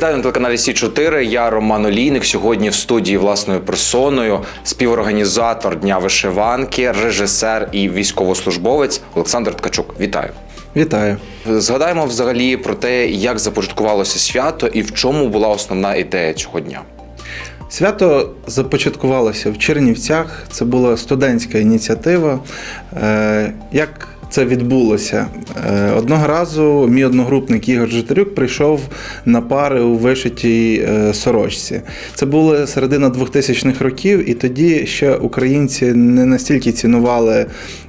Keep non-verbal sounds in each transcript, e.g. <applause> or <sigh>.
Вітаю на телеканалі Сі 4 Я Роман Олійник. Сьогодні в студії власною персоною, співорганізатор Дня вишиванки, режисер і військовослужбовець Олександр Ткачук. Вітаю. Вітаю. Згадаємо взагалі про те, як започаткувалося свято і в чому була основна ідея цього дня. Свято започаткувалося в Чернівцях. Це була студентська ініціатива. Е, Як це відбулося? Е, Одного разу мій одногрупник Ігор Житарюк прийшов на пари у вишитій е, сорочці. Це була середина 2000-х років, і тоді ще українці не настільки цінували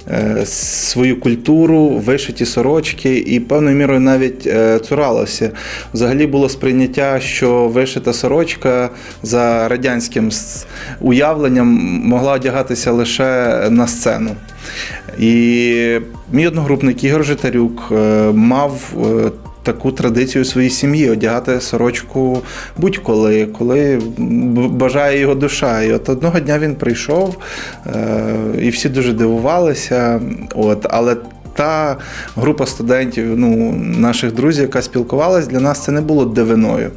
е, свою культуру, вишиті сорочки, і певною мірою навіть цуралося. Взагалі було сприйняття, що вишита сорочка за радянським уявленням могла одягатися лише на сцену. І мій одногрупник Ігор Житарюк е, мав е, таку традицію своїй сім'ї одягати сорочку будь-коли, коли бажає його душа. І от одного дня він прийшов, е, і всі дуже дивувалися. От, але та група студентів, ну, наших друзів, яка спілкувалась, для нас це не було дивиною.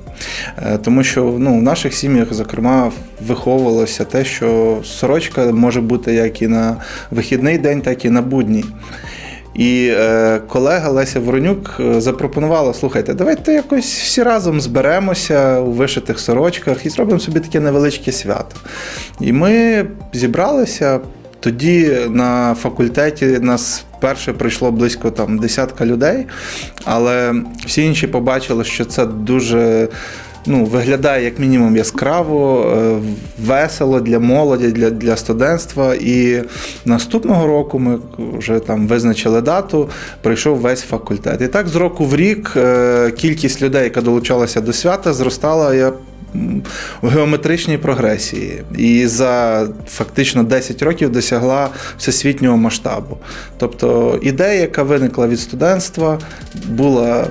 Е, Тому що ну, в наших сім'ях, зокрема, виховувалося те, що сорочка може бути як і на вихідний день, так і на будній. І е, колега Леся Воронюк е, запропонувала: слухайте, давайте якось всі разом зберемося у вишитих сорочках і зробимо собі таке невеличке свято. І ми зібралися. Тоді на факультеті нас перше прийшло близько там десятка людей, але всі інші побачили, що це дуже ну, виглядає як мінімум яскраво, е, весело для молоді, для, для студентства. І наступного року ми вже там визначили дату, прийшов весь факультет. І так з року в рік е, кількість людей, яка долучалася до свята, зростала. Я у геометричній прогресії і за фактично 10 років досягла всесвітнього масштабу. Тобто ідея, яка виникла від студентства, була е,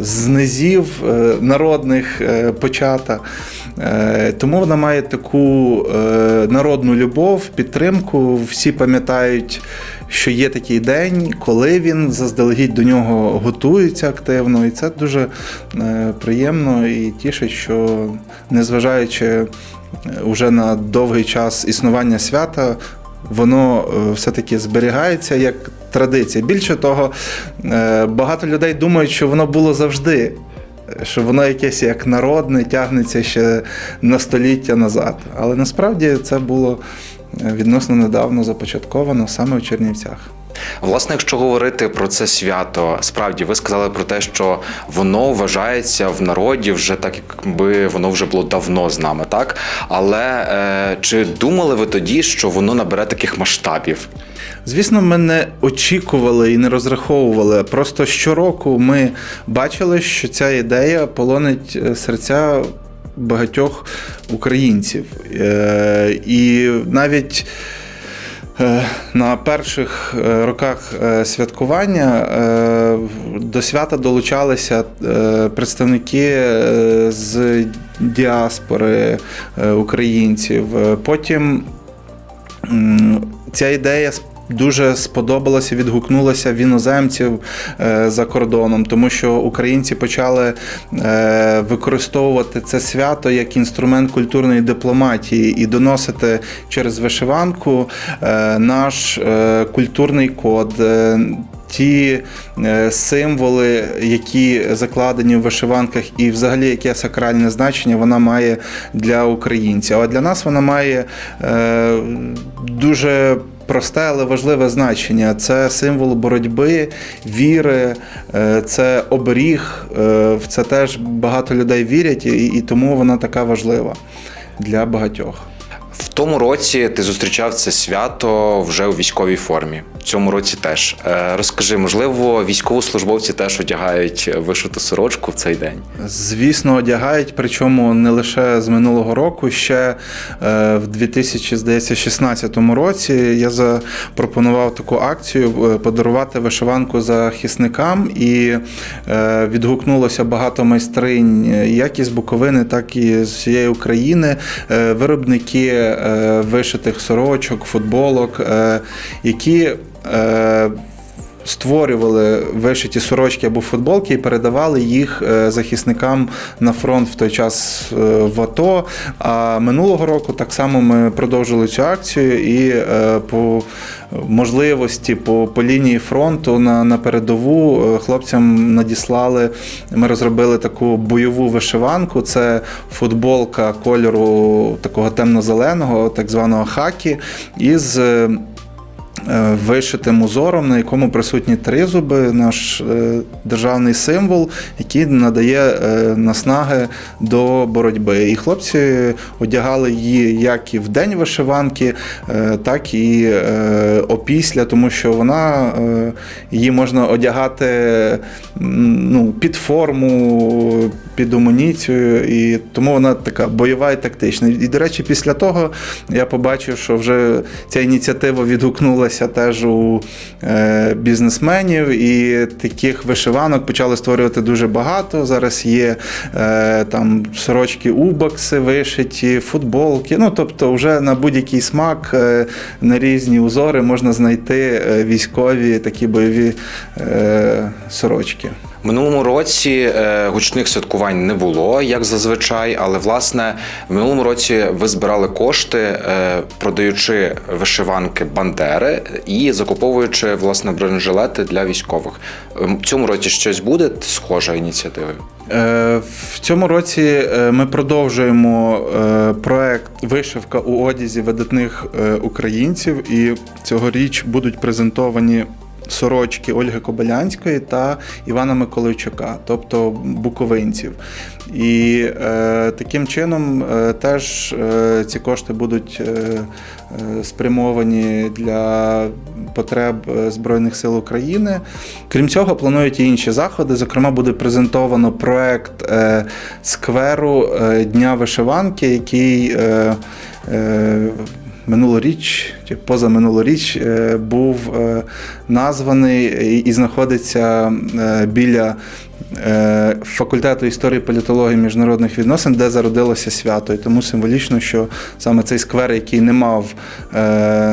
з низів е, народних е, почата. Тому вона має таку народну любов, підтримку. Всі пам'ятають, що є такий день, коли він заздалегідь до нього готується активно, і це дуже е, приємно і тішить, що незважаючи вже на довгий час існування свята, воно е, все-таки зберігається як традиція. Більше того, е, багато людей думають, що воно було завжди. Що воно якесь як народне, тягнеться ще на століття назад. Але насправді це було е, відносно недавно започатковано саме в Чернівцях. Власне, якщо говорити про це свято, справді ви сказали про те, що воно вважається в народі вже так, якби воно вже було давно з нами, так? Але е, чи думали ви тоді, що воно набере таких масштабів? Звісно, ми не очікували і не розраховували. Просто щороку ми бачили, що ця ідея полонить е, серця багатьох українців. Е, І навіть е, на перших е, роках святкування до свята долучалися представники з діаспори українців. Потім Ця ідея дуже сподобалася, відгукнулася в іноземців е, за кордоном, тому що українці почали е, використовувати це свято як інструмент культурної дипломатії і доносити через вишиванку е, наш культурний код. Ті символи, які закладені в вишиванках, і взагалі яке сакральне значення вона має для українців. А для нас вона має дуже просте, але важливе значення. Це символ боротьби, віри, е, це оберіг. е, В це теж багато людей вірять, і, тому вона така важлива для багатьох. В тому році ти зустрічав це свято вже у військовій формі. Цьому році теж. Е, розкажи, можливо, військовослужбовці теж одягають вишиту сорочку в цей день. Звісно, одягають, причому не лише з минулого року. Ще е, в 2016 році я запропонував таку акцію е, подарувати вишиванку захисникам, і відгукнулося багато майстринь, як із Буковини, так і з всієї України. Виробники вишитих сорочок, футболок, які е, створювали вишиті сорочки або футболки і передавали їх е, захисникам на фронт в той час е, в АТО. А минулого року так само ми продовжили цю акцію і е, по можливості по, по лінії фронту на, на передову е, хлопцям надіслали. Ми розробили таку бойову вишиванку. Це футболка кольору такого темно-зеленого, так званого хакі, із вишитим узором, на якому присутні тризуби, наш е, державний символ, який надає е, наснаги до боротьби. І хлопці одягали її як і в день вишиванки, е, так і е, опісля, тому що вона е, її можна одягати ну, під форму, під амуніцію, і тому вона така бойова і тактична. І, до речі, після того я побачив, що вже ця ініціатива відгукнулася теж у е, бізнесменів, і таких вишиванок почали створювати дуже багато. Зараз є е, там сорочки убакси вишиті, футболки. Ну тобто, вже на будь-який смак е, на різні узори можна знайти військові такі бойові сорочки. Минулому році е, гучних святкувань не було, як зазвичай, але власне в минулому році ви збирали кошти, е, продаючи вишиванки Бандери і закуповуючи власне бронежилети для військових. Ем, В цьому році щось буде схожа ініціатива? Е, В цьому році ми продовжуємо проект Вишивка у одязі видатних українців, і цьогоріч будуть презентовані. Сорочки Ольги Кобилянської та Івана Миколайчука, тобто буковинців. І е, таким чином е, теж е, ці кошти будуть е, е, спрямовані для потреб е, Збройних сил України. Крім цього, планують і інші заходи. Зокрема, буде презентовано проект е, скверу е, Дня вишиванки, який е, е, минулоріч чи позаминулоріч е, був е, названий і, знаходиться е, біля факультету історії політології міжнародних відносин, де зародилося свято. І тому символічно, що саме цей сквер, який не мав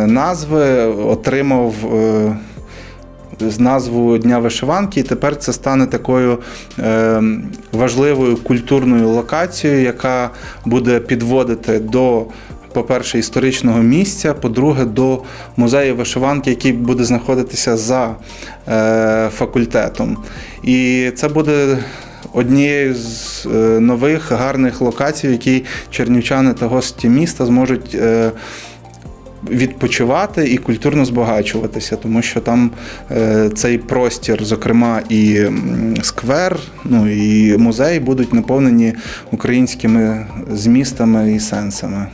назви, отримав. З назву Дня вишиванки, і тепер це стане такою е, важливою культурною локацією, яка буде підводити до. По-перше, історичного місця, по-друге, до музею вишиванки, який буде знаходитися за е, факультетом. І це буде однією з е, нових гарних локацій, в якій чернівчани та гості міста зможуть. Е, відпочивати і культурно збагачуватися, тому що там цей простір, зокрема, і сквер, ну і музей будуть наповнені українськими змістами і сенсами.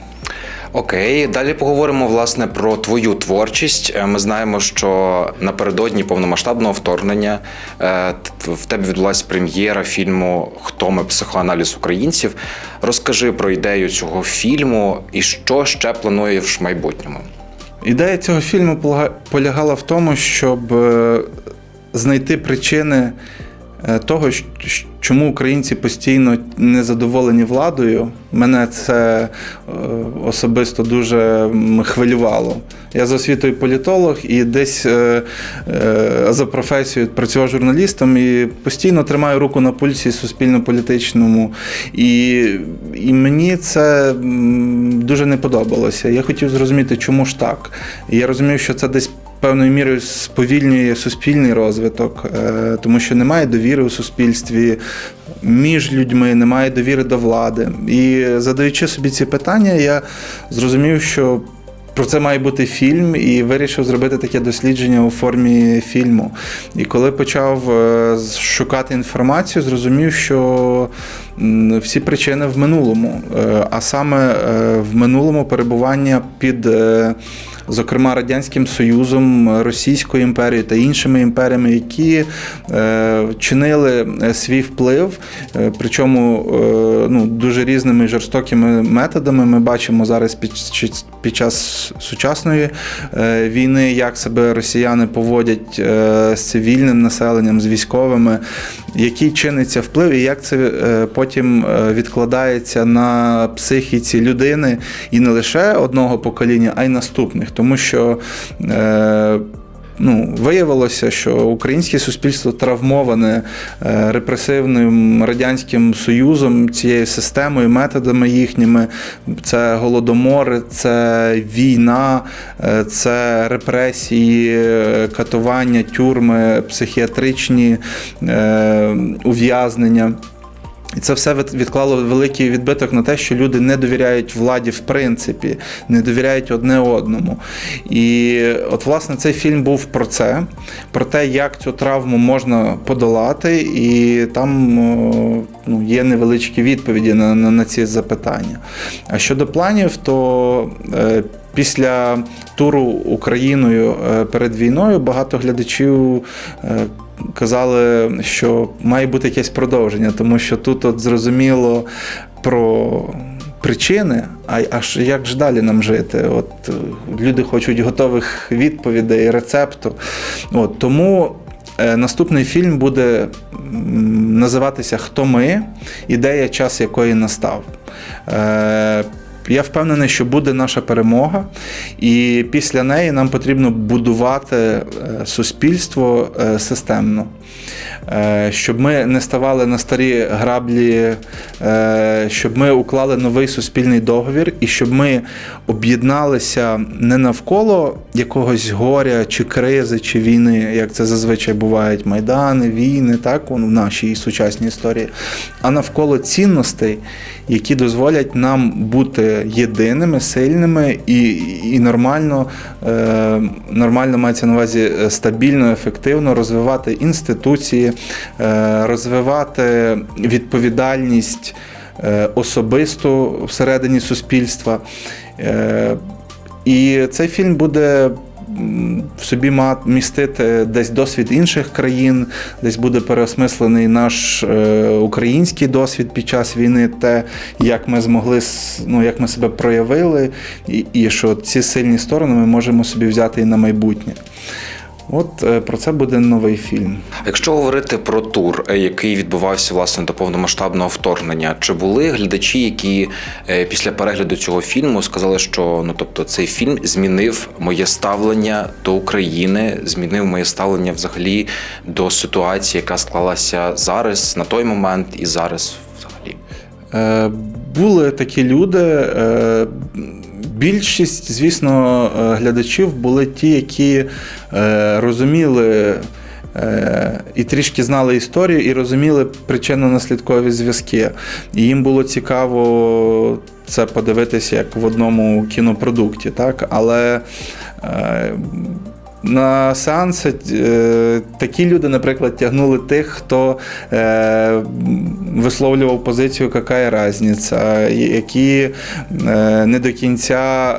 Окей, далі поговоримо власне про твою творчість. Е, Ми знаємо, що напередодні повномасштабного вторгнення е, в тебе відбулася прем'єра фільму Хто ми психоаналіз українців. Розкажи про ідею цього фільму і що ще плануєш в майбутньому. Ідея цього фільму полягала в тому, щоб е, знайти причини того, щ- щ- чому українці постійно незадоволені владою. Мене це е, особисто дуже хвилювало. Я за освітою політолог і десь е, е, за професією працював журналістом і постійно тримаю руку на пульсі суспільно-політичному. І, і мені це дуже не подобалося. Я хотів зрозуміти, чому ж так. Я розумів, що це десь. Певною мірою сповільнює суспільний розвиток, е, тому що немає довіри у суспільстві між людьми, немає довіри до влади. І задаючи собі ці питання, я зрозумів, що про це має бути фільм, і вирішив зробити таке дослідження у формі фільму. І коли почав е, шукати інформацію, зрозумів, що всі причини в минулому, Е, а саме в минулому перебування під. Е, Зокрема, Радянським Союзом, Російською імперією та іншими імперіями, які е, чинили е, свій вплив, е, причому е, ну, дуже різними жорстокими методами. Ми бачимо зараз під, під час сучасної е, війни, як себе росіяни поводять е, з цивільним населенням, з військовими, який чиниться вплив, і як це е, потім е, відкладається на психіці людини і не лише одного покоління, а й наступних. Тому що е, ну, виявилося, що українське суспільство травмоване е, репресивним радянським союзом, цією системою, методами їхніми. Це голодомори, це війна, е, це репресії, е, катування, тюрми, психіатричні ув'язнення. І це все відклало великий відбиток на те, що люди не довіряють владі в принципі, не довіряють одне одному. І от, власне, цей фільм був про це, про те, як цю травму можна подолати, і там ну, є невеличкі відповіді на, на, на ці запитання. А щодо планів, то е, після туру Україною е, перед війною багато глядачів. е, Казали, що має бути якесь продовження, тому що тут от зрозуміло про причини, а, а як ж далі нам жити? От е, люди хочуть готових відповідей, рецепту. От, тому е, наступний фільм буде називатися Хто ми? Ідея, час якої настав. Е, я впевнений, що буде наша перемога, і після неї нам потрібно будувати е, суспільство е, системно, Е, щоб ми не ставали на старі граблі, щоб ми уклали новий суспільний договір, і щоб ми об'єдналися не навколо якогось горя чи кризи, чи війни, як це зазвичай бувають, майдани, війни, так в нашій сучасній історії, а навколо цінностей, які дозволять нам бути єдиними, сильними і, і нормально, е, нормально мається на увазі е, стабільно, ефективно розвивати інституції, е, розвивати відповідальність е, особисту всередині суспільства. Е, і цей фільм буде в собі містити десь досвід інших країн, десь буде переосмислений наш е, український досвід під час війни, те, як ми змогли ну, як ми себе проявили, і, і що ці сильні сторони ми можемо собі взяти і на майбутнє. От е, про це буде новий фільм. Якщо говорити про тур, е, який відбувався власне до повномасштабного вторгнення, чи були глядачі, які е, після перегляду цього фільму сказали, що ну тобто цей фільм змінив моє ставлення до України, змінив моє ставлення взагалі до ситуації, яка склалася зараз на той момент і зараз взагалі. Е, Були такі люди. е, Більшість, звісно, е, глядачів були ті, які е, розуміли і трішки знали історію, і розуміли причинно-наслідкові зв'язки. І їм було цікаво це подивитися як в одному кінопродукті. Так? Але на сеанси е, такі люди, наприклад, тягнули тих, хто е, висловлював позицію, яка є різниця, які е, не до кінця.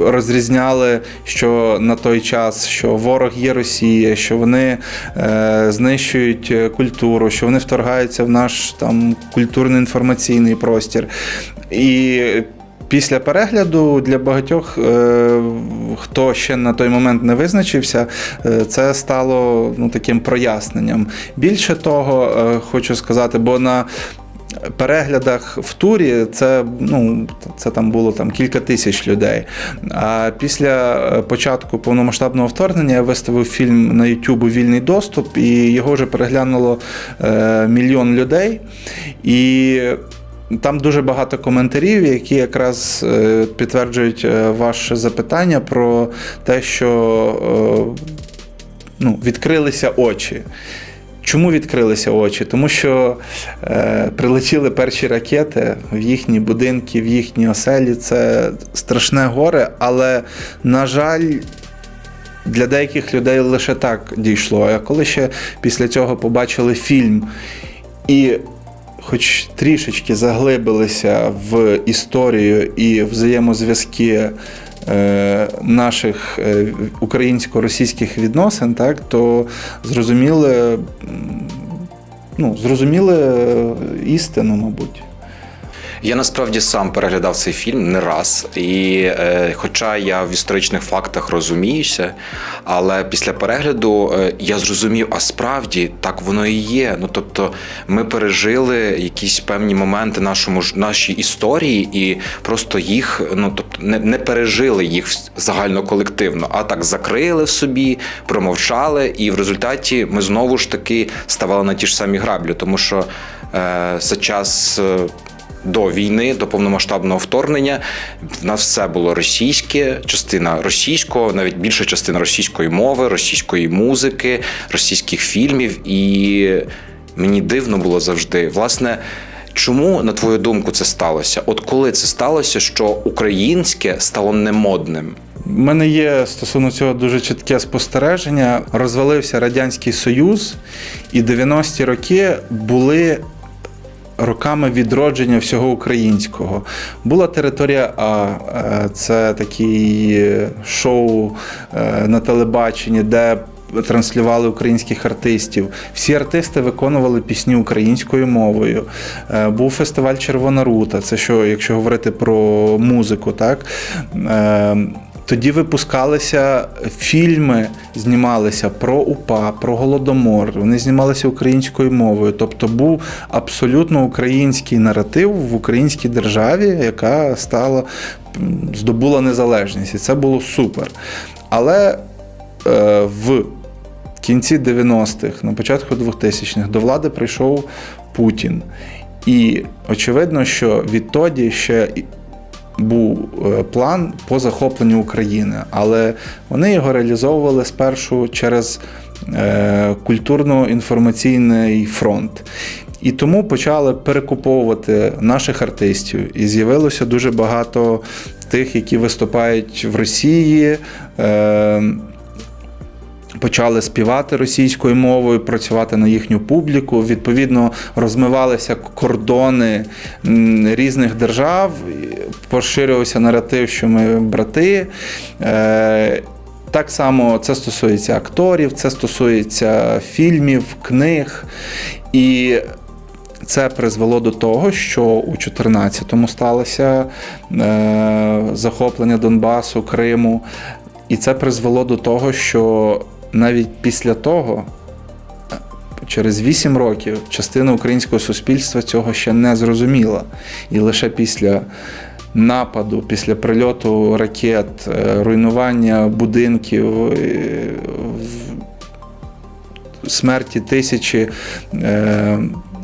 Розрізняли, що на той час, що ворог є Росія, що вони е, знищують культуру, що вони вторгаються в наш там культурно-інформаційний простір. І Після перегляду для багатьох, е, хто ще на той момент не визначився, е, це стало ну, таким проясненням. Більше того, е, хочу сказати, бо на переглядах в турі це, ну, це там було там, кілька тисяч людей. А після початку повномасштабного вторгнення я виставив фільм на YouTube Вільний доступ, і його вже переглянуло е, мільйон людей. І там дуже багато коментарів, які якраз е, підтверджують е, ваше запитання про те, що е, ну, відкрилися очі. Чому відкрилися очі? Тому що е, прилетіли перші ракети в їхні будинки, в їхні оселі. Це страшне горе, але, на жаль, для деяких людей лише так дійшло. А коли ще після цього побачили фільм і хоч трішечки заглибилися в історію і взаємозв'язки е, наших е, українсько-російських відносин, так, то зрозуміли, ну, зрозуміли е, істину, мабуть. Я насправді сам переглядав цей фільм не раз, і е, хоча я в історичних фактах розуміюся, але після перегляду е, я зрозумів, а справді так воно і є. Ну тобто, ми пережили якісь певні моменти нашому нашій історії, і просто їх ну тобто не, не пережили їх загальноколективно, а так закрили в собі, промовчали, і в результаті ми знову ж таки ставали на ті ж самі граблі, тому що е, за час. До війни, до повномасштабного вторгнення, в нас все було російське, частина російського, навіть більша частина російської мови, російської музики, російських фільмів. І мені дивно було завжди. Власне, чому, на твою думку, це сталося? От коли це сталося, що українське стало немодним? У мене є стосовно цього дуже чітке спостереження. Розвалився Радянський Союз, і 90-ті роки були роками відродження всього українського. Була територія А, е, це такі шоу е, на телебаченні, де транслювали українських артистів. Всі артисти виконували пісні українською мовою. Е, Був фестиваль Червона рута. Це що, якщо говорити про музику, так? Тоді випускалися фільми, знімалися про УПА, про Голодомор. Вони знімалися українською мовою. Тобто був абсолютно український наратив в українській державі, яка стала здобула незалежність. І це було супер. Але е, в кінці 90-х, на початку 2000-х до влади прийшов Путін. І очевидно, що відтоді ще був е, план по захопленню України, але вони його реалізовували спершу через е, культурно-інформаційний фронт. І тому почали перекуповувати наших артистів. І з'явилося дуже багато тих, які виступають в Росії. Е, почали співати російською мовою, працювати на їхню публіку. Відповідно, розмивалися кордони різних держав, поширювався наратив, що ми брати. Е, Так само це стосується акторів, це стосується фільмів, книг. І це призвело до того, що у 2014-му сталося е, захоплення Донбасу, Криму. І це призвело до того, що навіть після того, через 8 років, частина українського суспільства цього ще не зрозуміла. І лише після нападу, після прильоту ракет, е, руйнування будинків, е, смерті тисячі е,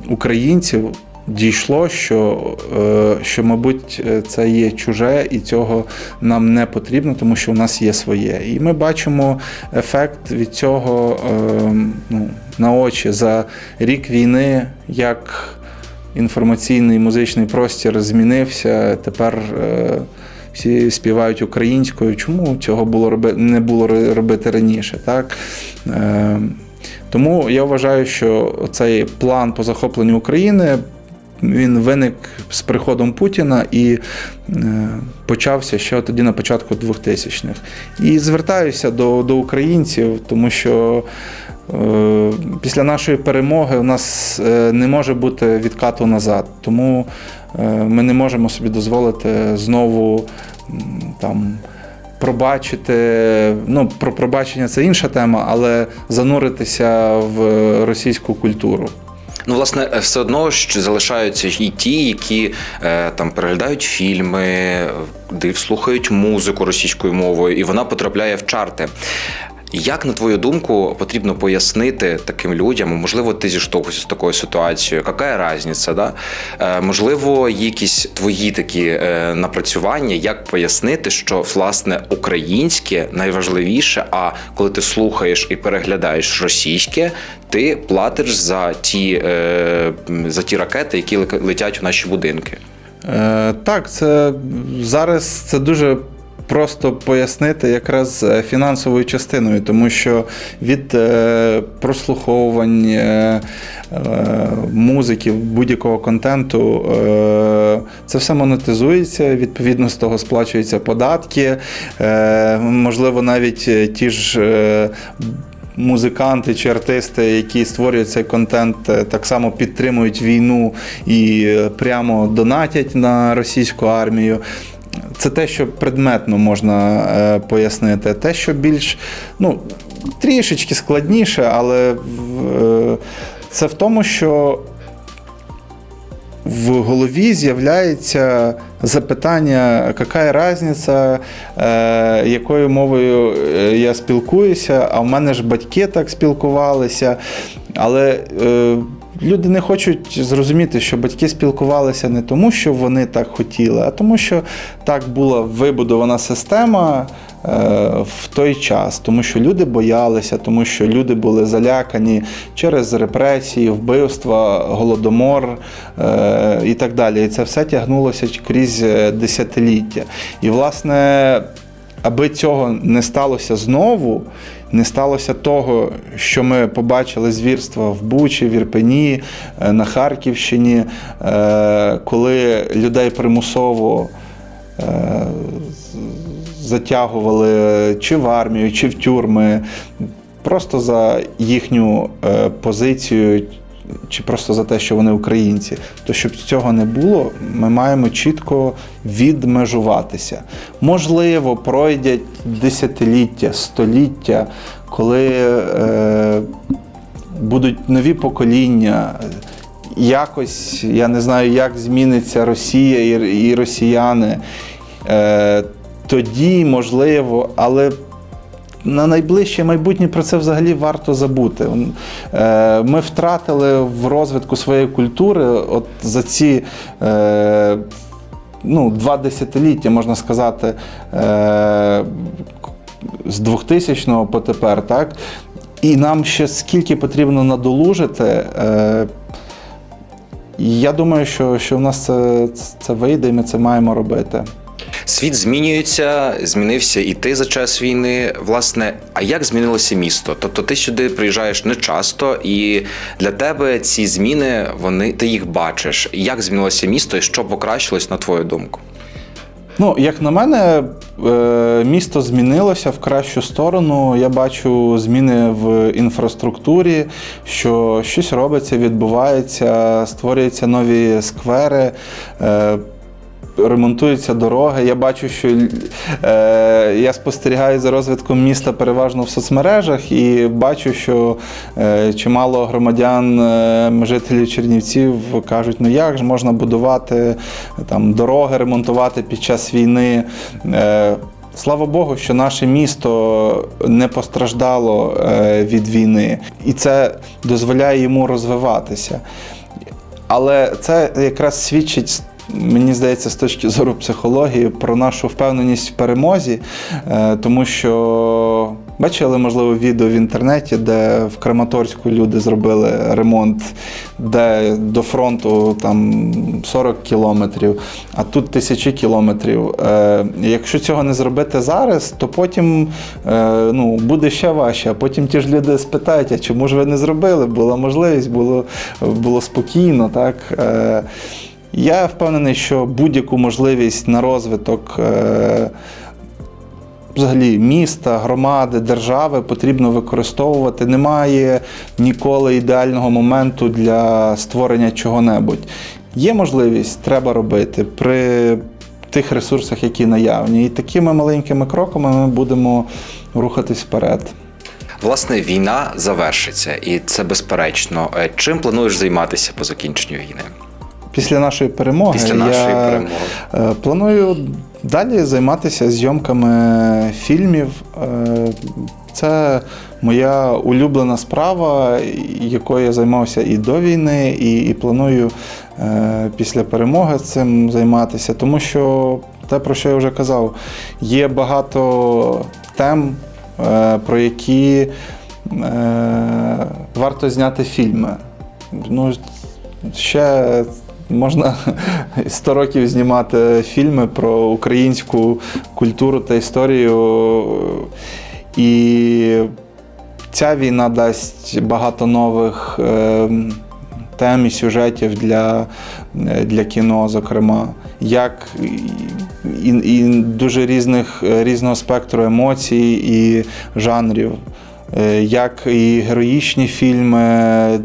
українців. Дійшло, що, е, що, мабуть, е, це є чуже, і цього нам не потрібно, тому що у нас є своє. І ми бачимо ефект від цього е, ну, на очі за рік війни, як інформаційний музичний простір змінився. Тепер всі співають українською. Чому цього було роби, не було робити раніше? Так? Тому я вважаю, що цей план по захопленню України він виник з приходом Путіна і е, почався ще тоді на початку 2000-х. І звертаюся до, до українців, тому що е, після нашої перемоги у нас е, не може бути відкату назад. Тому ми не можемо собі дозволити знову там. Пробачити, ну про пробачення це інша тема, але зануритися в російську культуру. Ну, власне, е, все одно що залишаються і ті, які е, там переглядають фільми, е, див, слухають музику російською мовою, і вона потрапляє в чарти. Як на твою думку потрібно пояснити таким людям? Можливо, ти зіштовхуєшся з такою ситуацією. Яка різниця? Да? Е, можливо, якісь твої такі е, напрацювання, як пояснити, що власне українське найважливіше, а коли ти слухаєш і переглядаєш російське, ти платиш за ті, е, за ті ракети, які летять у наші будинки. Е, так, це зараз це дуже просто пояснити якраз е, фінансовою частиною, тому що від е, прослуховувань е, музики, будь-якого контенту, це все монетизується, відповідно з того сплачуються податки, можливо, навіть ті ж. Музиканти чи артисти, які створюють цей контент, так само підтримують війну і прямо донатять на російську армію. Це те, що предметно можна е, пояснити. Те, що більш ну, трішечки складніше, але е, це в тому, що в голові з'являється запитання, яка різниця, е, якою мовою я спілкуюся, а в мене ж батьки так спілкувалися. Але люди не хочуть зрозуміти, що батьки спілкувалися не тому, що вони так хотіли, а тому, що так була вибудована система е, в той час, тому що люди боялися, тому що люди були залякані через репресії, вбивства, голодомор е, і так далі. І це все тягнулося крізь е, десятиліття. І, власне, аби цього не сталося знову, не сталося того, що ми побачили звірства в Бучі, в Ірпені, е, на Харківщині, е, коли людей примусово е, затягували чи в армію, чи в тюрми, просто за їхню позицію. Чи просто за те, що вони українці, то щоб цього не було, ми маємо чітко відмежуватися. Можливо, пройдять десятиліття, століття, коли е, будуть нові покоління. Якось я не знаю, як зміниться Росія і, росіяни. Е, тоді можливо, але на найближче майбутнє про це взагалі варто забути. Е, Ми втратили в розвитку своєї культури от за ці е, ну, два десятиліття, можна сказати, е, з 2000 по тепер, так? І нам ще скільки потрібно надолужити. Я думаю, що, що в нас це, це вийде, і ми це маємо робити. Світ змінюється, змінився і ти за час війни. Власне, а як змінилося місто? Тобто ти сюди приїжджаєш не часто, і для тебе ці зміни вони ти їх бачиш. Як змінилося місто і що покращилось на твою думку? Ну, як на мене, е, місто змінилося в кращу сторону. Я бачу зміни в інфраструктурі, що щось робиться, відбувається, створюються нові сквери. Ремонтуються дороги. Я бачу, що е, я спостерігаю за розвитком міста переважно в соцмережах і бачу, що е, чимало громадян, е, жителів Чернівців кажуть, ну як ж можна будувати там дороги, ремонтувати під час війни. Е, Слава Богу, що наше місто не постраждало е, від війни, і це дозволяє йому розвиватися. Але це якраз свідчить, мені здається, з точки зору психології про нашу впевненість в перемозі, Е, тому що бачили, можливо, відео в інтернеті, де в Краматорську люди зробили ремонт, де до фронту там 40 кілометрів, а тут тисячі кілометрів. Е, Якщо цього не зробити зараз, то потім е, ну, буде ще важче. А потім ті ж люди спитають, а чому ж ви не зробили? Була можливість, було, було спокійно. Так? Я впевнений, що будь-яку можливість на розвиток. е, Взагалі міста, громади, держави потрібно використовувати. Немає ніколи ідеального моменту для створення чого-небудь. Є можливість, треба робити при тих ресурсах, які наявні. І такими маленькими кроками ми будемо рухатись вперед. Власне, війна завершиться, і це безперечно. Е, Чим плануєш займатися по закінченню війни? Після нашої перемоги Після нашої я перемоги. е, планую далі займатися зйомками фільмів. Е, Це моя улюблена справа, якою я займався і до війни, і, і планую е, після перемоги цим займатися, тому що те, про що я вже казав, є багато тем, е, про які е, варто зняти фільми. Ну, ще можна <laughs> 100 років знімати фільми про українську культуру та історію. І ця війна дасть багато нових е, тем і сюжетів для, е, для кіно, зокрема. Як і, і дуже різних, різного спектру емоцій і жанрів. е, як і героїчні фільми.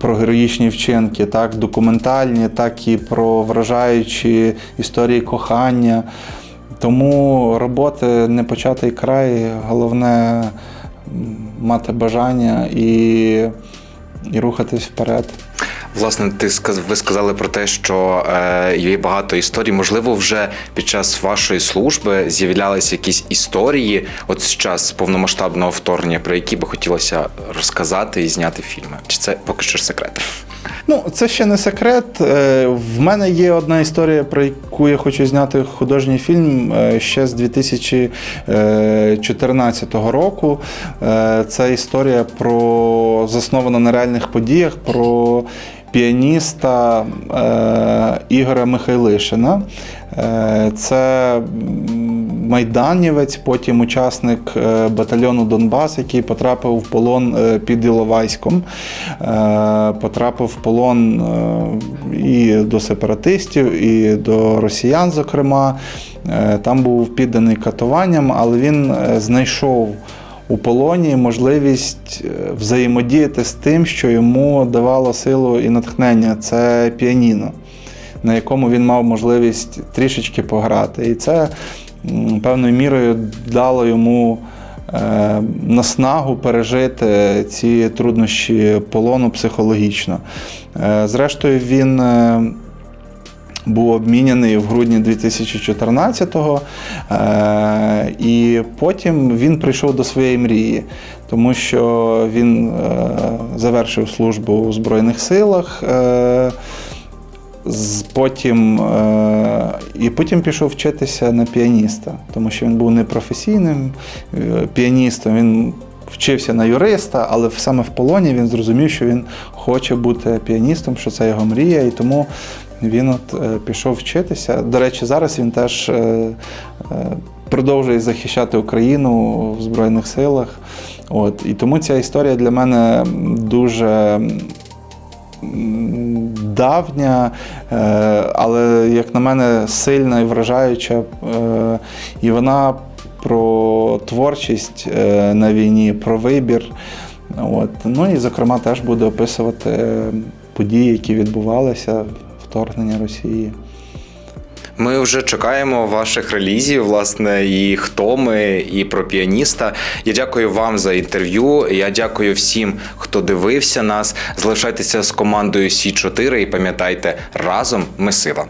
Про героїчні вчинки, так документальні, так і про вражаючі історії кохання. Тому роботи не початий край, головне мати бажання і, і рухатись вперед. Власне, ти сказ- ви сказали про те, що е, є багато історій. Можливо, вже під час вашої служби з'являлися якісь історії, от з час повномасштабного вторгнення, про які би хотілося розказати і зняти фільми. Чи це поки що секрет? Ну, це ще не секрет. Е, В мене є одна історія, про яку я хочу зняти художній фільм е, ще з 2014 року. Е, Це історія про заснована на реальних подіях про піаніста е, Ігоря Михайлишина. Е, Це майданівець, потім учасник е, батальйону Донбас, який потрапив в полон під Іловайськом. Потрапив в полон і до сепаратистів, і до росіян, зокрема. Там був підданий катуванням, але він знайшов у полоні можливість е, взаємодіяти з тим, що йому давало силу і натхнення це піаніно, на якому він мав можливість трішечки пограти. І це певною мірою дало йому е, наснагу пережити ці труднощі полону психологічно. Е, Зрештою, він. Був обміняний в грудні 2014-го, е, і потім він прийшов до своєї мрії, тому що він е, завершив службу у Збройних силах. Е, Потім, і потім пішов вчитися на піаніста, тому що він був непрофесійним піаністом. Він вчився на юриста, але саме в полоні він зрозумів, що він хоче бути піаністом, що це його мрія, і тому він от е, пішов вчитися. До речі, зараз він теж е, е, продовжує захищати Україну в Збройних силах. От, і тому ця історія для мене дуже давня, але, як на мене, сильна і вражаюча. І вона про творчість на війні, про вибір. От. Ну і, зокрема, теж буде описувати події, які відбувалися, вторгнення Росії. Ми вже чекаємо ваших релізів, власне, і хто ми, і про піаніста. Я дякую вам за інтерв'ю. Я дякую всім, хто дивився нас. Залишайтеся з командою Сі 4 і пам'ятайте, разом ми сила.